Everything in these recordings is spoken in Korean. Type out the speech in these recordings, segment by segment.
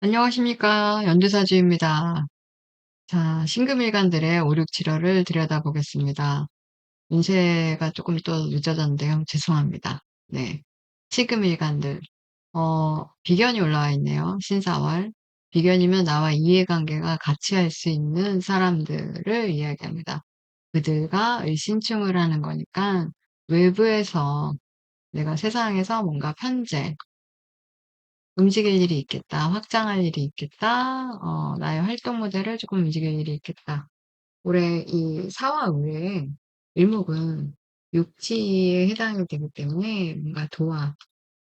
안녕하십니까. 연두사주입니다. 자, 신금일간들의 5, 6, 7월을 들여다보겠습니다. 운세가 조금 또 늦어졌는데요. 죄송합니다. 네. 신금일간들. 어, 비견이 올라와 있네요. 신사월. 비견이면 나와 이해관계가 같이 할 수 있는 사람들을 이야기합니다. 그들과 의신충을 하는 거니까 외부에서 내가 세상에서 뭔가 편재, 움직일 일이 있겠다. 확장할 일이 있겠다. 어, 나의 활동 모델을 조금 움직일 일이 있겠다. 올해 이 사와 의의 일목은 육지에 해당이 되기 때문에 뭔가 도와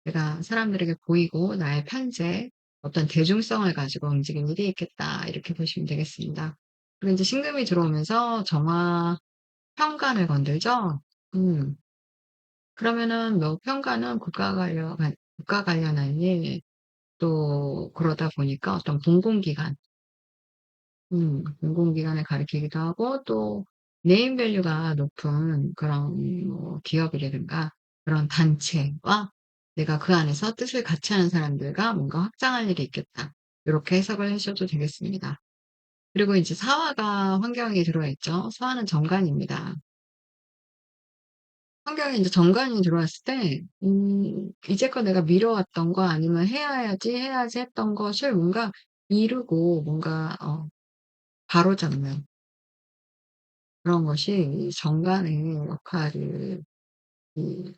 내가 사람들에게 보이고 나의 편재 어떤 대중성을 가지고 움직일 일이 있겠다. 이렇게 보시면 되겠습니다. 그리고 이제 신금이 들어오면서 정화 평간을 건들죠. 음. 그러면은 뭐 평간은 국가 관련 국가 관련한 일, 또 그러다 보니까 어떤 공공기관, 음, 공공기관을 가리키기도 하고 또 네임 밸류가 높은 그런 뭐 기업이라든가 그런 단체와 내가 그 안에서 뜻을 같이 하는 사람들과 뭔가 확장할 일이 있겠다. 이렇게 해석을 하셔도 되겠습니다. 그리고 이제 사화가 환경에 들어와 있죠. 사화는 정관입니다. 환경에 이제 정관이 들어왔을 때, 음, 이제껏 내가 미뤄왔던 거 아니면 해야지, 해야지 했던 것을 뭔가 이루고 뭔가, 어, 바로잡는 그런 것이 이 정관의 역할을, 이,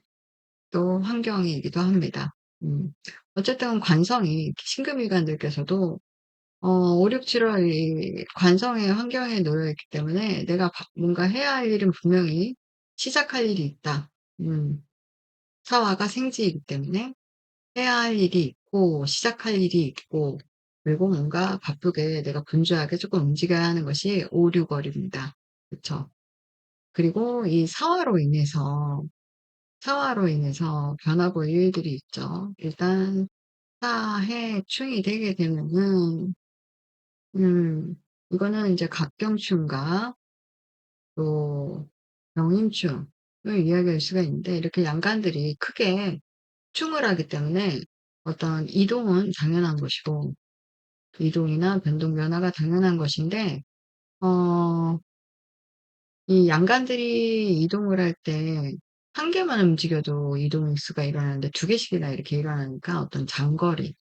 또 환경이기도 합니다. 음, 어쨌든 관성이, 신금일관들께서도, 어, 5, 6, 7 월 이 관성의 환경에 놓여 있기 때문에 내가 바- 뭔가 해야 할 일은 분명히 시작할 일이 있다. 음, 사화가 생지이기 때문에 해야 할 일이 있고 시작할 일이 있고 그리고 뭔가 바쁘게 내가 분주하게 조금 움직여야 하는 것이 5, 6월입니다. 그쵸? 그리고 이 사화로 인해서 사화로 인해서 보일 일들이 있죠. 일단 사해 충이 되게 되면은 음 이거는 이제 갑경충과 또 병임충을 이야기할 수가 있는데 이렇게 양간들이 크게 충을 하기 때문에 어떤 이동은 당연한 것이고 이동이나 변동 변화가 당연한 것인데 어, 이 양간들이 이동을 할 때 한 개만 움직여도 이동수가 일어나는데 두 개씩이나 이렇게 일어나니까 어떤 장거리,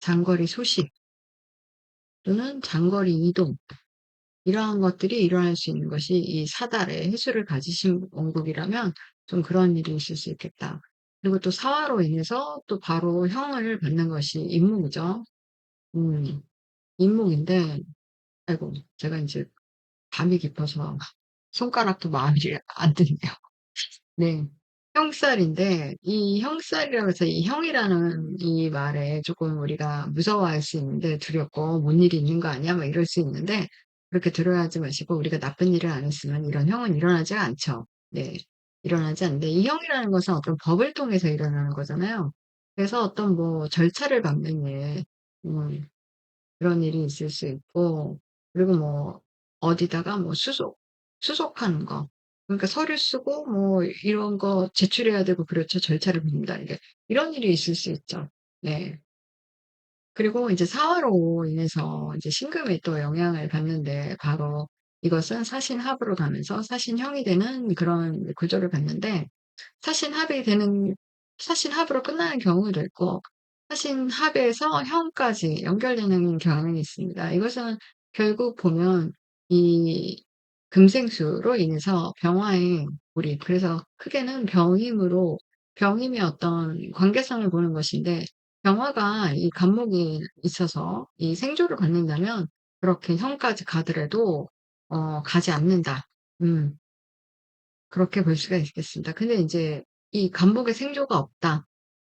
장거리 소식 또는 장거리 이동 이러한 것들이 일어날 수 있는 것이 이 사달의 해수를 가지신 원국이라면 좀 그런 일이 있을 수 있겠다. 그리고 또 사화로 인해서 또 바로 형을 받는 것이 임목이죠. 음, 임목인데 아이고 제가 이제 밤이 깊어서 손가락도 마음이 안 드네요. 네. 형살인데 이 형살이라고 해서 이 형이라는 이 말에 조금 우리가 무서워할 수 있는데 두렵고 뭔 일이 있는 거 아니야? 막 이럴 수 있는데 그렇게 두려워하지 마시고 우리가 나쁜 일을 안 했으면 이런 형은 일어나지 않죠. 네. 일어나지 않는데 이 형이라는 것은 어떤 법을 통해서 일어나는 거잖아요. 그래서 어떤 뭐 절차를 밟는 일, 음, 그런 일이 있을 수 있고, 그리고 뭐, 어디다가 뭐 수속, 수속하는 거. 그러니까 서류 쓰고 뭐 이런 거 제출해야 되고 그렇죠. 절차를 밟는다는 게. 이런 일이 있을 수 있죠. 네. 그리고 이제 사화로 인해서 이제 신금이 또 영향을 받는데 바로 이것은 사신합으로 가면서 사신형이 되는 그런 구조를 받는데 사신합이 되는 사신합으로 끝나는 경우도 있고 사신합에서 형까지 연결되는 경향이 있습니다. 이것은 결국 보면 이 금생수로 인해서 병화의 우리 그래서 크게는 병임으로 병임의 어떤 관계성을 보는 것인데 병화가 이 간목이 있어서 이 생조를 받는다면 그렇게 형까지 가더라도 어, 가지 않는다. 음, 그렇게 볼 수가 있겠습니다. 근데 이제 이 간목에 생조가 없다.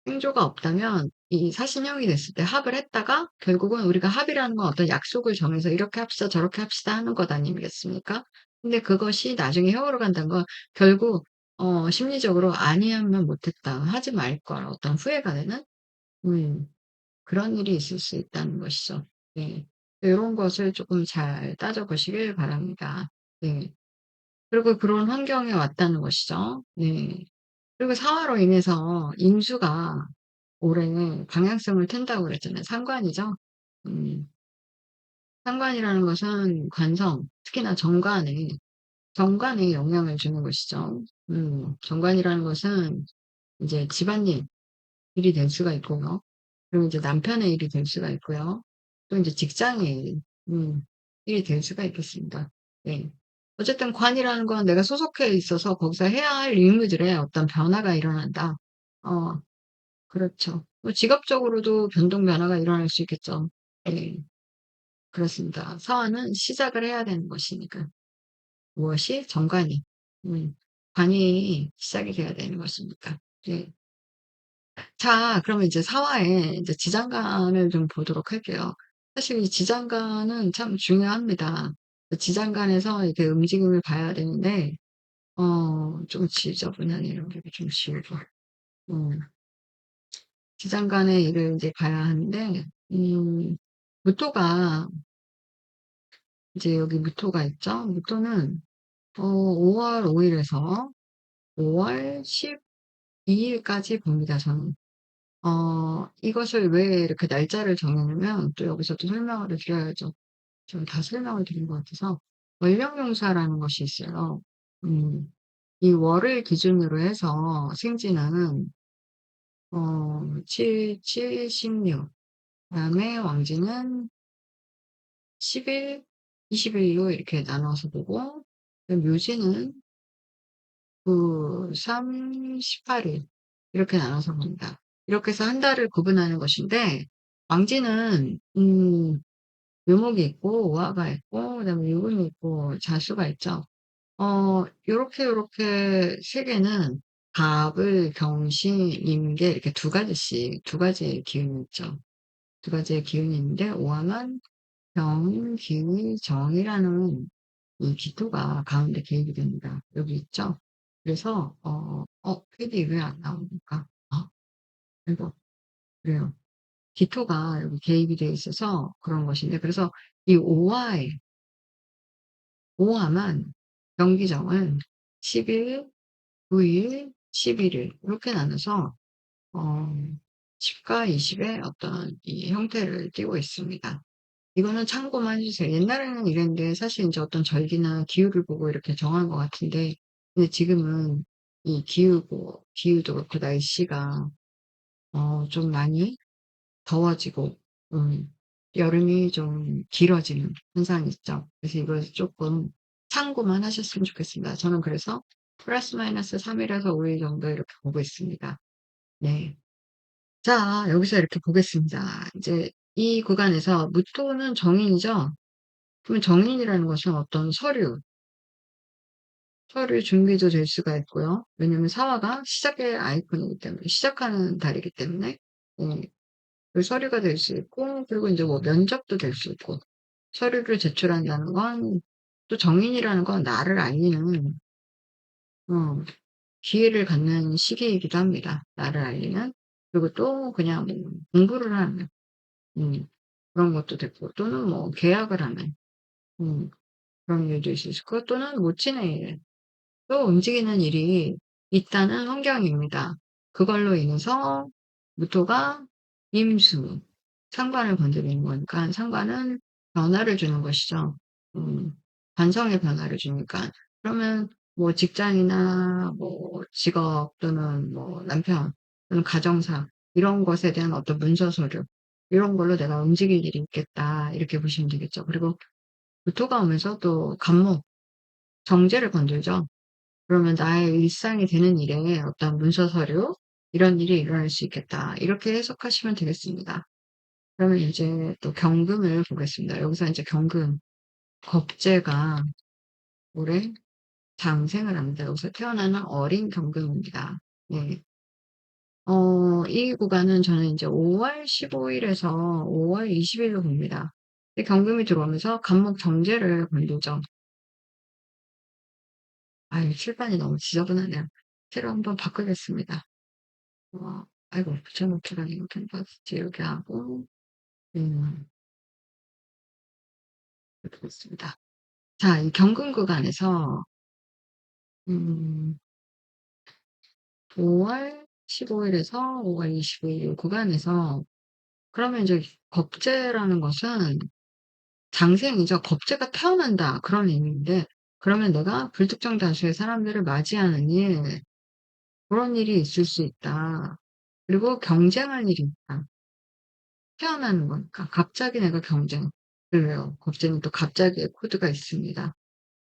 생조가 없다면 이 사신형이 됐을 때 합을 했다가 결국은 우리가 합이라는 건 어떤 약속을 정해서 이렇게 합시다 저렇게 합시다 하는 것 아니겠습니까? 근데 그것이 나중에 형으로 간다는 건 결국 어, 심리적으로 아니하면 못했다 하지 말 걸 어떤 후회가 되는 음, 그런 일이 있을 수 있다는 것이죠. 네. 이런 것을 조금 잘 따져보시길 바랍니다. 네. 그리고 그런 환경에 왔다는 것이죠. 네. 그리고 사화로 인해서 인수가 올해 방향성을 튼다고 그랬잖아요. 상관이죠. 음. 상관이라는 것은 관성, 특히나 정관에, 정관에 영향을 주는 것이죠. 음, 정관이라는 것은 이제 집안일, 일이 될 수가 있고요. 그리고 이제 남편의 일이 될 수가 있고요. 또 이제 직장의 일, 음, 일이 될 수가 있겠습니다. 네. 어쨌든 관이라는 건 내가 소속해 있어서 거기서 해야 할 임무들에 어떤 변화가 일어난다. 어, 그렇죠. 뭐 직업적으로도 변동 변화가 일어날 수 있겠죠. 네. 그렇습니다. 사화는 시작을 해야 되는 것이니까. 무엇이? 정관이. 음, 관이 시작이 돼야 되는 것이니까. 네. 자, 그러면 이제 사화에 이제 지장간을 좀 보도록 할게요. 사실 이 지장간은 참 중요합니다. 지장간에서 이렇게 움직임을 봐야 되는데, 어, 좀 지저분하네, 이런 게좀 지우고. 음, 지장간의 일을 이제 봐야 하는데, 음, 무토가, 이제 여기 무토가 있죠? 무토는, 어, 5월 5일에서 5월 12일까지 봅니다, 저는. 어, 이것을 왜 이렇게 날짜를 정했냐면, 또 여기서 또 설명을 드려야죠. 지금 다 설명을 드린 것 같아서, 월령용사라는 것이 있어요. 음, 이 월을 기준으로 해서 생진은, 어, 7, 7, 16. 그 다음에 왕지는 10일, 20일로 이렇게 나눠서 보고, 묘지는 그 3, 18일. 이렇게 나눠서 봅니다. 이렇게 해서 한 달을 구분하는 것인데, 왕지는, 음, 묘목이 있고, 오화가 있고, 그 다음에 유금이 있고, 자수가 있죠. 어, 요렇게, 요렇게 세 개는 갑을, 경신, 임계, 이렇게 두 가지씩, 두 가지의 기운이 있죠. 두 가지의 기운이 있는데, 오화만 경, 기, 정이라는 이 기토가 가운데 개입이 됩니다. 여기 있죠? 그래서, 어, 어, PD 왜안 나옵니까? 어? 이거, 그래요. 기토가 여기 개입이 되어 있어서 그런 것인데, 그래서 이 5화에, 5화만 경기정은 10일, 9일, 11일, 이렇게 나눠서, 어, 10과 20의 어떤 이 형태를 띠고 있습니다. 이거는 참고만 해주세요. 옛날에는 이랬는데, 사실 이제 어떤 절기나 기후를 보고 이렇게 정한 것 같은데, 근데 지금은 이 기후고, 기후도 그렇고 날씨가, 어, 좀 많이 더워지고, 음, 여름이 좀 길어지는 현상이 있죠. 그래서 이걸 조금 참고만 하셨으면 좋겠습니다. 저는 그래서 플러스 마이너스 3일에서 5일 정도 이렇게 보고 있습니다. 네. 자, 여기서 이렇게 보겠습니다. 이제 이 구간에서 무토는 정인이죠? 그러면 정인이라는 것은 어떤 서류, 서류 준비도 될 수가 있고요. 왜냐면 사화가 시작의 아이콘이기 때문에, 시작하는 달이기 때문에, 네. 그 서류가 될 수 있고, 그리고 이제 뭐 면접도 될 수 있고, 서류를 제출한다는 건, 또 정인이라는 건 나를 알리는, 어, 기회를 갖는 시기이기도 합니다. 나를 알리는. 그리고 또 그냥 뭐 공부를 하는, 음, 그런 것도 됐고, 또는 뭐 계약을 하는, 음, 그런 일도 있을 수 있고, 또는 모친의 일, 또 움직이는 일이 있다는 환경입니다. 그걸로 인해서 무토가 임수, 상관을 건드리는 거니까 상관은 변화를 주는 것이죠. 음, 관성의 변화를 주니까. 그러면 뭐 직장이나 뭐 직업 또는 뭐 남편 또는 가정사 이런 것에 대한 어떤 문서 서류 이런 걸로 내가 움직일 일이 있겠다 이렇게 보시면 되겠죠. 그리고 무토가 오면서 또 간목 정제를 건들죠. 그러면 나의 일상이 되는 일에 어떤 문서 서류 이런 일이 일어날 수 있겠다. 이렇게 해석하시면 되겠습니다. 그러면 이제 또 경금을 보겠습니다. 여기서 이제 경금, 겁재가 올해 장생을 합니다. 여기서 태어나는 어린 경금입니다. 네. 어, 이 구간은 저는 이제 5월 15일에서 5월 20일로 봅니다. 경금이 들어오면서 간목 정제를 건들죠. 아유, 칠판이 너무 지저분하네요. 새로 한번 바꾸겠습니다. 어, 아이고, 붙여놓기라니 캔버스 지우개 하고, 음, 이렇게 습니다 자, 이 경금 구간에서, 음, 5월 15일에서 5월 25일 요 구간에서 그러면 이제 겁재라는 것은 장생이죠. 겁재가 태어난다 그런 의미인데 그러면 내가 불특정 다수의 사람들을 맞이하는 일 그런 일이 있을 수 있다. 그리고 경쟁할 일이 있다. 태어나는 거니까 갑자기 내가 경쟁 그래요. 겁재는 또 갑자기의 코드가 있습니다.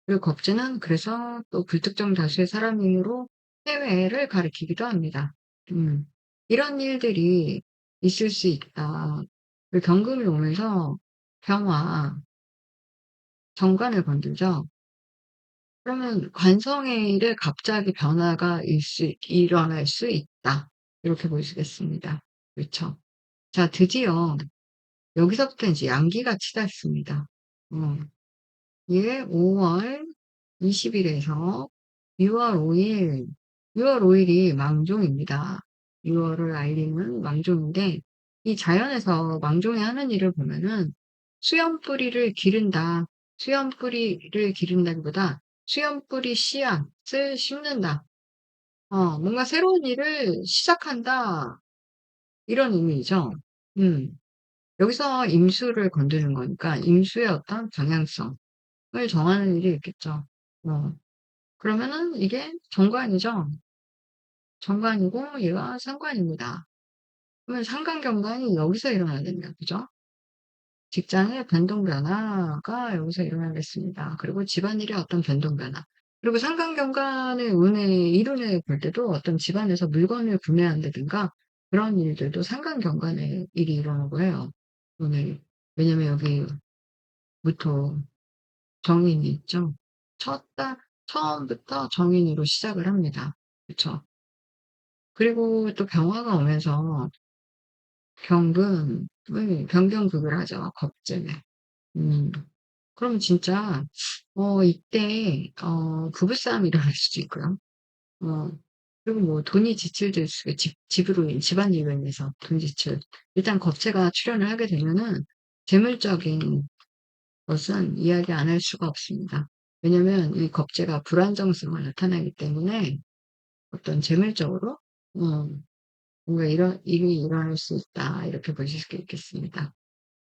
그리고 겁재는 그래서 또 불특정 다수의 사람으로 해외를 가리키기도 합니다. 음, 이런 일들이 있을 수 있다. 그리고 경금이 오면서 병화, 정관을 건들죠. 그러면 일에 갑자기 변화가 일 수, 일어날 수 있다. 이렇게 보시겠습니다. 그렇죠. 자, 드디어 여기서부터 이제 양기가 치닫습니다. 어, 이게 5 월 20 일에서 6 월 5 일, 6 월 5 일이 망종입니다. 6 월을 알리는 망종인데, 이 자연에서 망종이 하는 일을 보면은 수염 뿌리를 기른다. 수염 뿌리를 기른다기보다 수염뿌리 씨앗을 심는다. 어, 뭔가 새로운 일을 시작한다. 이런 의미죠. 음. 여기서 임수를 건드는 거니까 임수의 어떤 방향성을 정하는 일이 있겠죠. 어. 그러면은 이게 정관이죠. 정관이고 얘가 상관입니다. 그러면 상관경관이 여기서 일어나야 됩니다. 그죠? 직장의 변동 변화가 여기서 일어나겠습니다. 그리고 집안일의 어떤 변동 변화. 그리고 상관경관의 운의 이론을 볼 때도 어떤 집안에서 물건을 구매한다든가 그런 일들도 상관경관의 일이 일어나고 해요. 오늘 왜냐면 여기 부터 정인이 있죠. 첫 달, 처음부터 정인으로 시작을 합니다. 그쵸? 그리고 또 병화가 오면서 경금을 변경극을 하죠. 겁제에. 음. 그럼 진짜 어 이때 어 부부싸움이 일어날 수도 있고요. 어 그리고 뭐 돈이 지출될 수 집 집으로 인 집안 일로 인해서 돈 지출. 일단 겁재가 출현을 하게 되면은 재물적인 것은 이야기 안 할 수가 없습니다. 왜냐면 이 겁재가 불안정성을 나타내기 때문에 어떤 재물적으로 어 뭔가 이런 일이 일어날 수 있다 이렇게 보실 수 있겠습니다.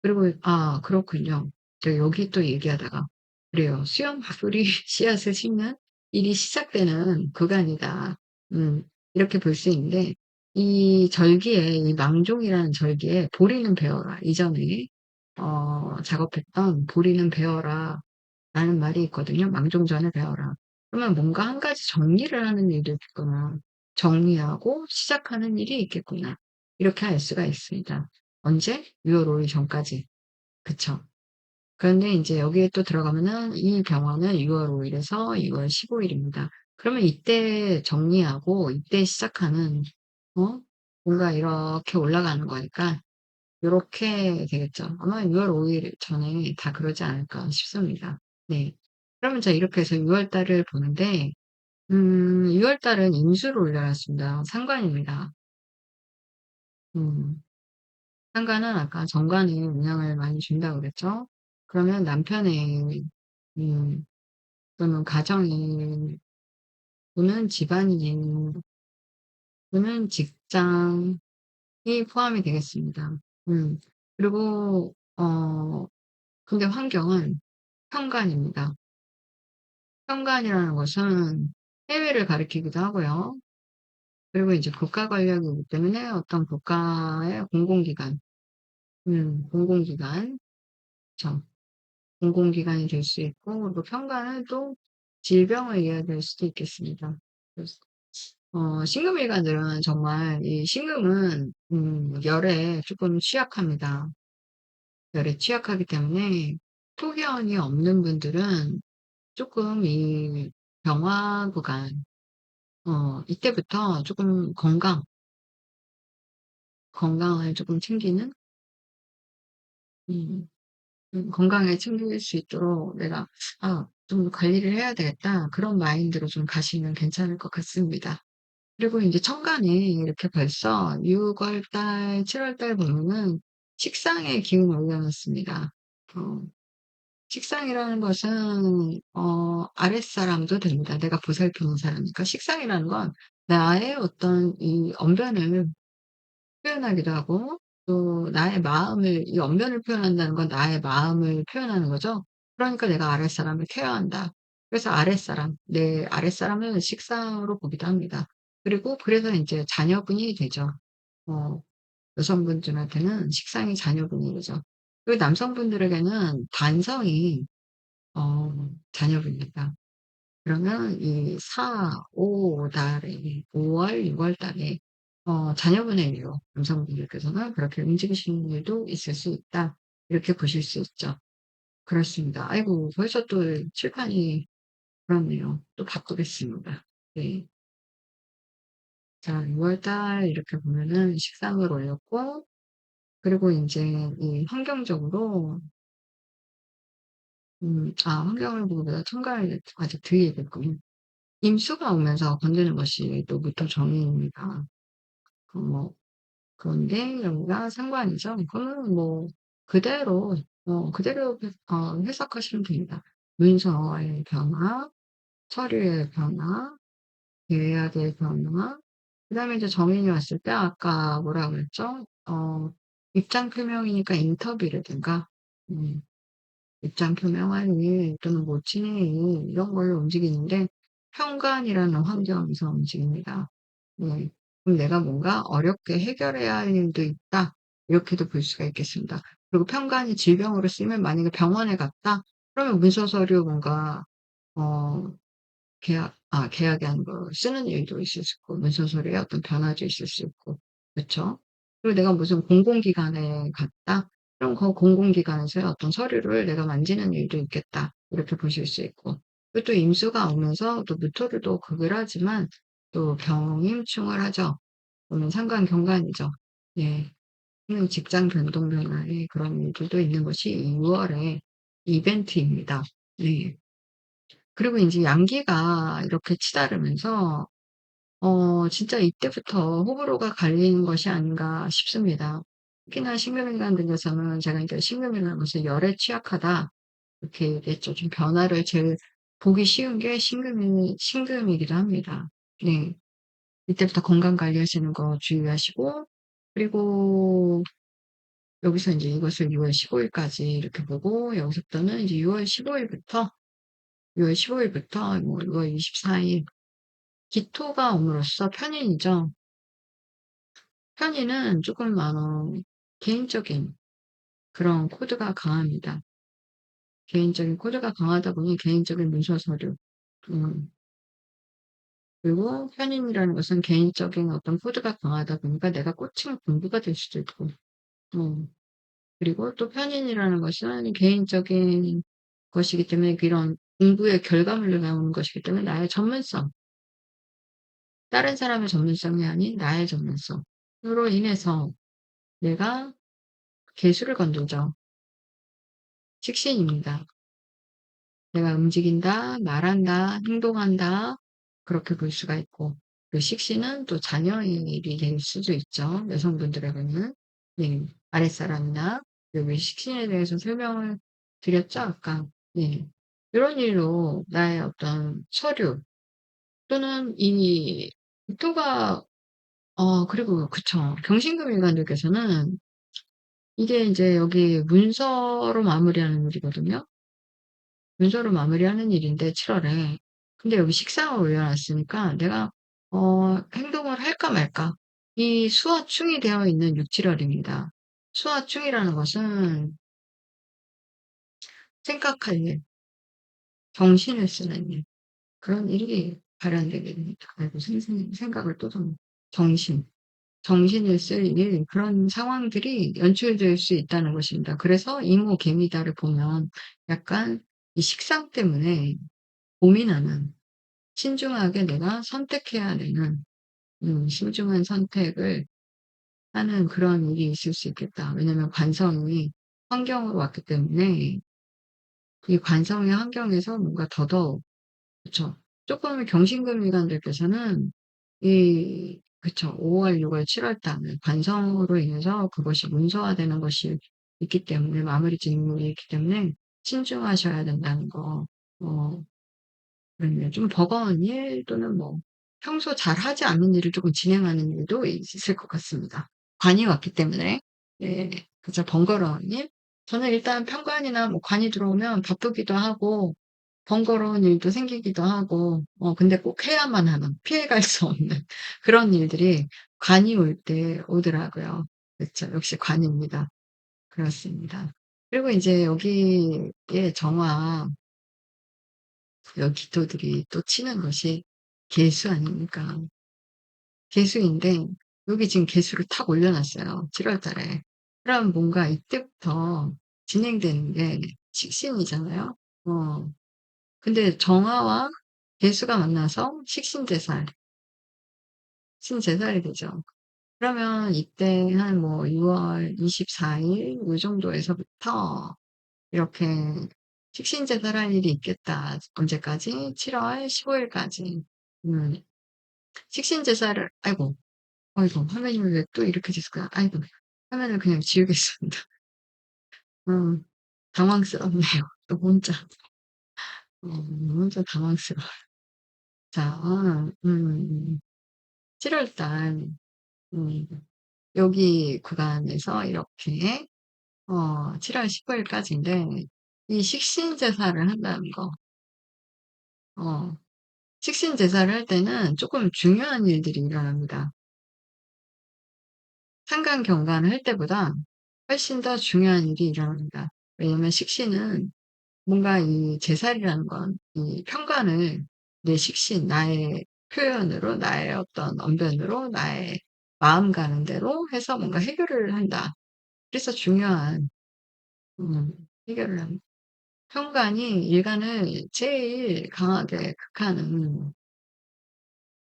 그리고 아 그렇군요. 제가 여기 또 얘기하다가 그래요. 수염뿌리 씨앗을 심는 일이 시작되는 구간이다. 음 이렇게 볼 수 있는데 이 절기에 이 망종이라는 절기에 보리는 베어라 이전에 어 작업했던 보리는 베어라 라는 말이 있거든요. 망종 전에 베어라. 그러면 뭔가 한 가지 정리를 하는 일이 있구나. 정리하고 시작하는 일이 있겠구나. 이렇게 알 수가 있습니다. 언제? 6월 5일 전까지. 그쵸. 그런데 인제 여기에 또 들어가면은 이 병화는 6월 5일에서 6월 15일입니다. 그러면 이때 정리하고 이때 시작하는 어 뭔가 이렇게 올라가는 거니까 요렇게 되겠죠. 아마 6월 5일 전에 다 그러지 않을까 싶습니다. 네. 그러면 자 이렇게 해서 6월 달을 보는데 음 6월 달은 임수를 올려놨습니다. 상관입니다. 음. 상관은 아까 정관에 영향을 많이 준다고 그랬죠. 그러면 남편의 음 또는 가정의 또는 집안일 또는 직장이 포함이 되겠습니다. 음. 그리고 어 근데 환경은 현관입니다. 현관이라는 것은 해외를 가리키기도 하고요. 그리고 이제 국가 권력이기 때문에 어떤 국가의 공공기관, 음, 공공기관, 그쵸. 공공기관이 될 수 있고, 그리고 현관은 또 질병을 이야기할 수도 있겠습니다. 그래서, 어, 신금일관들은 정말 이 신금은 음, 열에 조금 취약합니다. 열에 취약하기 때문에 토견이 없는 분들은 조금 이 병화 구간, 어, 이때부터 조금 건강, 건강을 조금 챙기는, 음, 음, 건강을 챙길 수 있도록 내가, 아, 좀 관리를 해야 되겠다. 그런 마인드로 좀 가시면 괜찮을 것 같습니다. 그리고 이제 천간에 이렇게 벌써 6 월 달, 7 월 달 보면은 식상의 기운을 올려 놨습니다. 어, 식상이라는 것은 어 아랫사람도 됩니다. 내가 보살피는 사람이니까 식상이라는 건 나의 어떤 이 언변을 표현하기도 하고 또 나의 마음을 이 언변을 표현한다는 건 나의 마음을 표현하는 거죠. 그러니까 내가 아랫사람을 케어한다. 그래서 아랫사람, 내 아랫사람은 식상으로 보기도 합니다. 그리고 그래서 인제 자녀분이 되죠. 어 여성분들한테는 식상이 자녀분이 되죠. 그리고 남성분들에게는 단성이 어 자녀분입니다. 그러면 이 4, 5 달에 5 월, 6월 달에 어 자녀분의 일로 남성분들께서는 그렇게 움직이시는 일도 있을 수 있다. 이렇게 보실 수 있죠. 그렇습니다. 아이고 벌써 또 칠판이 그렇네요. 또 바꾸겠습니다. 네. 자 6월 달 이렇게 보면은 식상을 올렸고 그리고 인제 이 환경적으로 음 아 환경을 보기보다 천간을 아직 뒤에 뒀군요. 임수가 오면서 건드는 것이 또 무토 정인입니다. 그 뭐 그런데 여기가 상관이죠. 그거는 뭐 그대로 어 그대로 해 어 해석하시면 됩니다. 문서의 변화, 서류의 변화, 계약의 변화 그다음에 이제 정인이 왔을 때 아까 뭐라 그랬죠? 어 입장 표명이니까 인터뷰라든가 음 입장 표명할 일 또는 뭐 진행 일 이런 걸로 움직이는데 현관이라는 환경에서 움직입니다. 네. 그럼 '내가 뭔가 어렵게 해결해야 할 일도 있다.' 이렇게도 볼 수가 있겠습니다. 그리고 편관이 질병으로 쓰이면 만약에 병원에 갔다 그러면 문서 서류 뭔가 어 계약 아 계약이 아니고 쓰는 일도 있을 수 있고 문서 서류에 어떤 변화도 있을 수 있고 그쵸? 그리고 내가 무슨 공공기관에 갔다? 그럼 그 공공기관에서의 어떤 서류를 내가 만지는 일도 있겠다. 이렇게 보실 수 있고 그리고 또 임수가 오면서 또 무토를 또 극을 하지만 또 병임충을 하죠. 그러면 상관 경관이죠. 예. 음 직장 변동 변화의 그런 일들도 있는 것이 2 월의 이벤트입니다. 네. 그리고 인제 양기가 이렇게 치달으면서 어 진짜 이때부터 호불호가 갈리는 것이 아닌가 싶습니다. 특히나 신금인간들에서는 제가 그러니까 신금이라는 것은 열에 취약하다 이렇게 얘기했죠. 좀 변화를 제일 보기 쉬운 게 신금이 신금이기도 합니다. 네. 이때부터 건강 관리하시는 거 주의하시고 그리고 여기서 인제 이것을 6 월 15 일까지 이렇게 보고 여기서부터는 이제 6 월 15 일부터 6 월 15 일부터 뭐 6 월 24 일 기토가 옴으로써 편인이죠. 편인은 쪼끔 어 개인적인 그런 코드가 강합니다. 개인적인 코드가 강하다 보니 개인적인 문서 서류 음 그리고 편인이라는 것은 개인적인 어떤 코드가 강하다 보니까 내가 꽂힌 공부가 될 수도 있고 뭐 그리고 또 편인이라는 것은 개인적인 것이기 때문에 그런 공부의 결과물로 나오는 것이기 때문에 나의 전문성, 다른 사람의 전문성이 아닌 나의 전문성으로 인해서 내가 개수를 건들죠. 식신입니다. 내가 움직인다, 말한다, 행동한다 그렇게 볼 수가 있고 그 식신은 또 자녀의 일이 될 수도 있죠. 여성분들에게는. 네. 아랫사람이나 여기 식신에 대해서 설명을 드렸죠, 아까. 네. 이런 일로 나의 어떤 서류 또는 이 목표가 어 그리고 그쵸. 경신금일관들께서는 이게 인제 여기 문서로 마무리하는 일이거든요. 문서로 마무리하는 일인데 7 월에. 근데 여기 식상을 올려 놨으니까 내가 어 행동을 할까 말까 이 수와 충이 되어 있는 6-7 월입니다. 수와 충이라는 것은 생각할 일, 정신을 쓰는 일 그런 일이 아이고 생생 생각을 또 좀 정신, 정신을 쓸일 그런 상황들이 연출될 수 있다는 것입니다. 그래서 이모 개미다를 보면 약간 이 식상 때문에 고민하는 신중하게 내가 선택해야 되는 음 신중한 선택을 하는 그런 일이 있을 수 있겠다. 왜냐면 관성이 환경으로 왔기 때문에 이 관성의 환경에서 뭔가 더더욱 그쵸. 쪼끔 경신금일관들께서는 이 그쵸. 5 월, 6 월, 7 월 달에 관성으로 인해서 그것이 문서화되는 것이 있기 때문에 마무리 직무이 있기 때문에 신중하셔야 된다는 거. 어 그러네요. 좀 버거운 일 또는 뭐 평소 잘 하지 않는 일을 쪼금 진행하는 일도 있을 것 같습니다. 관이 왔기 때문에. 예. 그죠. 번거로운 일. 저는 일단 편관이나 뭐 관이 들어오면 바쁘기도 하고 번거로운 일도 생기기도 하고 어 근데 꼭 해야만 하는 피해갈 수 없는 그런 일들이 관이 올 때 오더라고요. 그쵸. 역시 관입니다. 그렇습니다. 그리고 인제 여기에 정화 여기 기토들이 또 치는 것이 개수 아닙니까? 개수인데 여기 지금 개수를 탁 올려 놨어요 7월 달에. 그럼 뭔가 이때부터 진행되는 게 식신이잖아요. 어. 근데 정화와 개수가 만나서 식신제살, 신제살이 되죠. 그러면 이때 한 뭐 6월 24일 요 정도에서부터 이렇게 식신제살 할 일이 있겠다. 언제까지? 7월 15 일까지. 음. 식신제살을 아이고, 아이고 화면이 왜 또 이렇게 됐을까요? 아이고 화면을 그냥 지우겠습니다. 음. 당황스럽네요. 또 혼자. 어 혼자 당황스러워요. 자음 7 월달 음 여기 구간에서 이렇게 어 7월 15 일까지인데 이 식신제사를 한다는 거 어 식신제사를 할 때는 쪼끔 중요한 일들이 일어납니다. 상간경관을 할 때보다 훨씬 더 중요한 일이 일어납니다. 왜냐면 식신은 뭔가 이 제살이라는 건이 편관을 내 식신, 나의 표현으로, 나의 어떤 언변으로, 나의 마음 가는 대로 해서 뭔가 해결을 한다. 그래서 중요한 음 해결을 합니다. 편관이 일간을 제일 강하게 극하는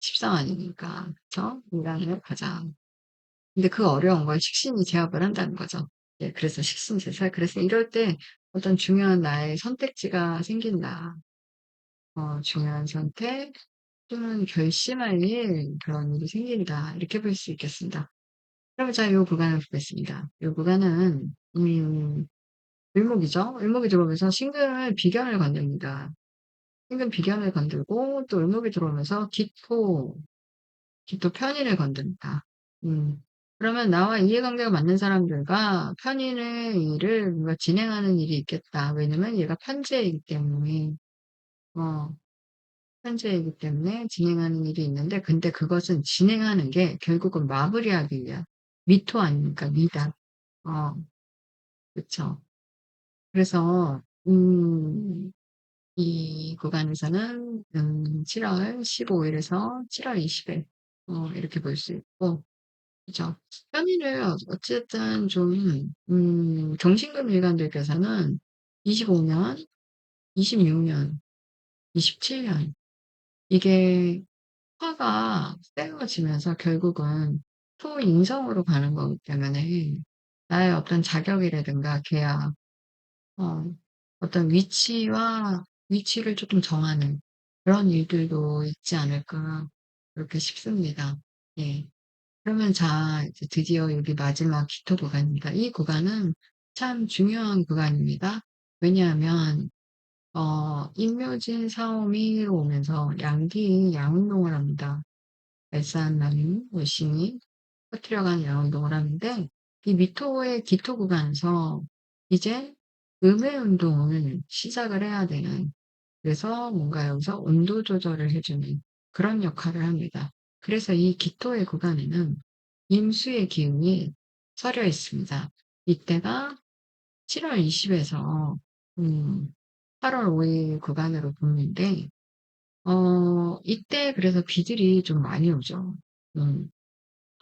십상아니니까. 그쵸? 인간을 가장. 근데 그 어려운 걸 식신이 제압을 한다는 거죠. 예 그래서 식신제살. 그래서 이럴 때 어떤 중요한 나의 선택지가 생긴다. 어 중요한 선택 또는 결심할 일 그런 일이 생긴다. 이렇게 볼 수 있겠습니다. 그러면 자요 구간을 보겠습니다. 요 구간은 음 을목이죠. 을목이 들어오면서 신금을 비견을 건듭니다. 신금 비견을 건들고 또 을목이 들어오면서 기토, 기토 편인을 건듭니다. 음. 그러면 나와 이해관계가 맞는 사람들과 편인의 일을 뭔가 진행하는 일이 있겠다. 왜냐면 얘가 편재이기 때문에. 어. 편재이기 때문에 진행하는 일이 있는데 근데 그것은 진행하는 게 결국은 마무리하기 위한 미토 아닙니까? 미답. 어. 그쵸. 그래서 음 이 구간에서는 음 7월 15 일에서 7월 20일 어 이렇게 볼 수 있고 그죠. 편의를 어 어쨌든 좀음 경신금 일간들께서는 25 년, 26 년, 27 년 이게 화가 세워지면서 결국은 토인성으로 가는 거기 때문에 나의 어떤 자격이라든가 계약 어 어떤 위치와 위치를 쪼끔 정하는 그런 일들도 있지 않을까 그렇게 싶습니다. 예. 그러면 자 이제 드디어 여기 마지막 기토 구간입니다. 이 구간은 참 중요한 구간입니다. 왜냐하면 어 임묘진 사오미 오면서 양기 양운동을 합니다. 발산 남이 월신이 터뜨려가는 양운동을 하는데 이 미토의 기토 구간에서 이제 음의 운동을 시작을 해야 되는 그래서 뭔가 여기서 온도 조절을 해 주는 그런 역할을 합니다. 그래서 이 기토의 구간에는 임수의 기운이 서려 있습니다. 이때가 7월 20 에서 음 8월 5일 구간으로 보는데 어 이때 그래서 비들이 좀 많이 오죠. 음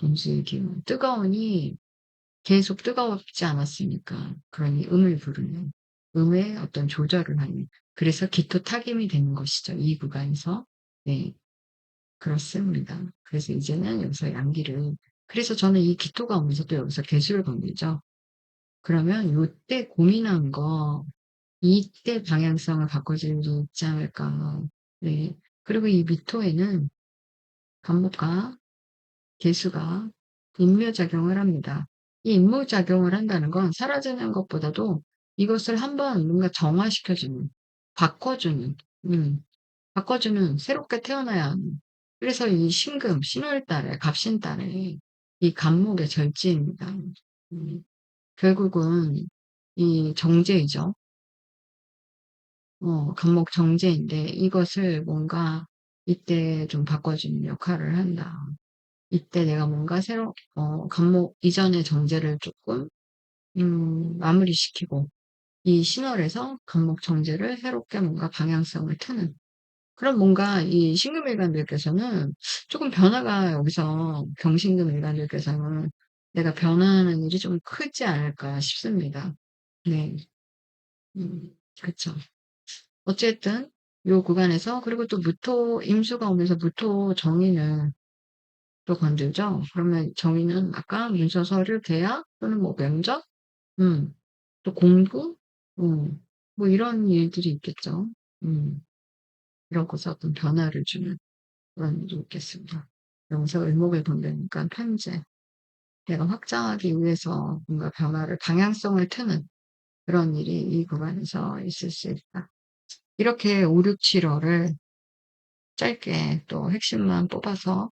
임수의 기운. 뜨거우니 계속 뜨겁지 않았습니까? 그러니 음을 부르는 음의 어떤 조절을 하는 그래서 기토 타김이 되는 것이죠, 이 구간에서. 네. 그렇습니다. 그래서 이제는 여기서 양기를 그래서 저는 이 기토가 오면서 또 여기서 개수를 건들죠. 그러면 요때 고민한 거 이때 방향성을 바꿔줄 일이 있지 않을까. 네. 그리고 이 미토에는 간목과 개수가 인묘작용을 합니다. 이 인묘작용을 한다는 건 사라지는 것보다도 이것을 한번 뭔가 정화시켜주는, 바꿔주는, 음, 바꿔주는, 새롭게 태어나야 하는, 그래서 이 신금, 신월달에, 갑신달에 이 간목의 절지입니다. 음, 결국은 이 정제이죠. 어, 간목 정제인데 이것을 뭔가 이때 좀 바꿔주는 역할을 한다. 이때 내가 뭔가 새로, 어, 간목 이전의 정제를 조금, 음, 마무리시키고 이 신월에서 간목 정제를 새롭게 뭔가 방향성을 트는 그럼 뭔가 이 신금 일간들께서는 조금 변화가 여기서 경신금 일간들께서는 내가 변화하는 일이 좀 크지 않을까 싶습니다. 네. 음, 그렇죠. 어쨌든 요 구간에서 그리고 또 무토 임수가 오면서 무토 정의는 또 건들죠. 그러면 정의는 아까 문서 서류 계약 또는 뭐 면접, 음, 또 공부, 음, 뭐 이런 일들이 있겠죠. 음, 이런 곳에 어떤 변화를 주는 그런 일이 있겠습니다. 여기서 을목을 본다니까 편제. 내가 확장하기 위해서 뭔가 변화를, 방향성을 트는 그런 일이 이 구간에서 있을 수 있다. 이렇게 5, 6, 7월을 짧게 또 핵심만 뽑아서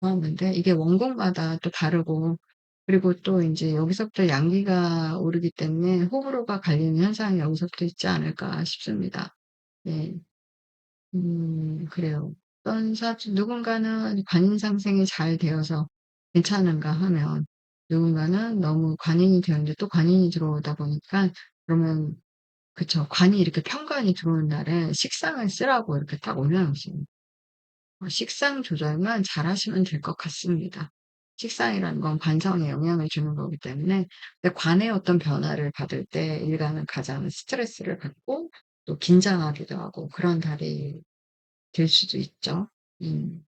보았는데 이게 원곡마다 또 다르고 그리고 또 이제 여기서부터 양기가 오르기 때문에 호불호가 갈리는 현상이 여기서부터 있지 않을까 싶습니다. 네. 음, 그래요. 어떤 사, 누군가는 관인 상생이 잘 되어서 괜찮은가 하면 누군가는 너무 관인이 되었는데 또 관인이 들어오다 보니까 그러면 그쵸. 관이 이렇게 편관이 들어오는 날에 식상을 쓰라고 이렇게 딱 올려 놓습니다. 어, 식상 조절만 잘하시면 될 것 같습니다. 식상이라는 건 관성에 영향을 주는 거기 때문에 근데 관의 어떤 변화를 받을 때 일간은 가장 스트레스를 받고 또 긴장하기도 하고 그런 달이 될 수도 있죠. 음,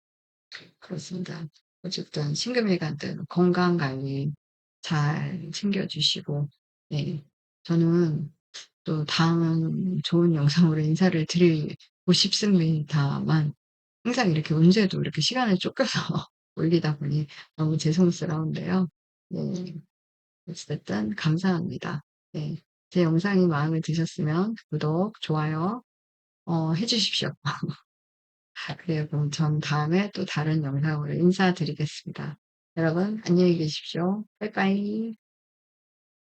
그렇습니다. 어쨌든 신금일간들 건강 관리 잘 챙겨주시고 네, 저는 또 다음 좋은 영상으로 인사를 드리고 싶습니다만 항상 이렇게 언제도 이렇게 시간을 쫓겨서 올리다 보니 너무 죄송스러운데요. 네, 어쨌든 감사합니다. 네, 제 영상이 마음에 드셨으면 구독, 좋아요 어, 해주십시오. 그래요. 그럼 전 다음에 또 다른 영상으로 인사드리겠습니다. 여러분 안녕히 계십시오. 빠이빠이.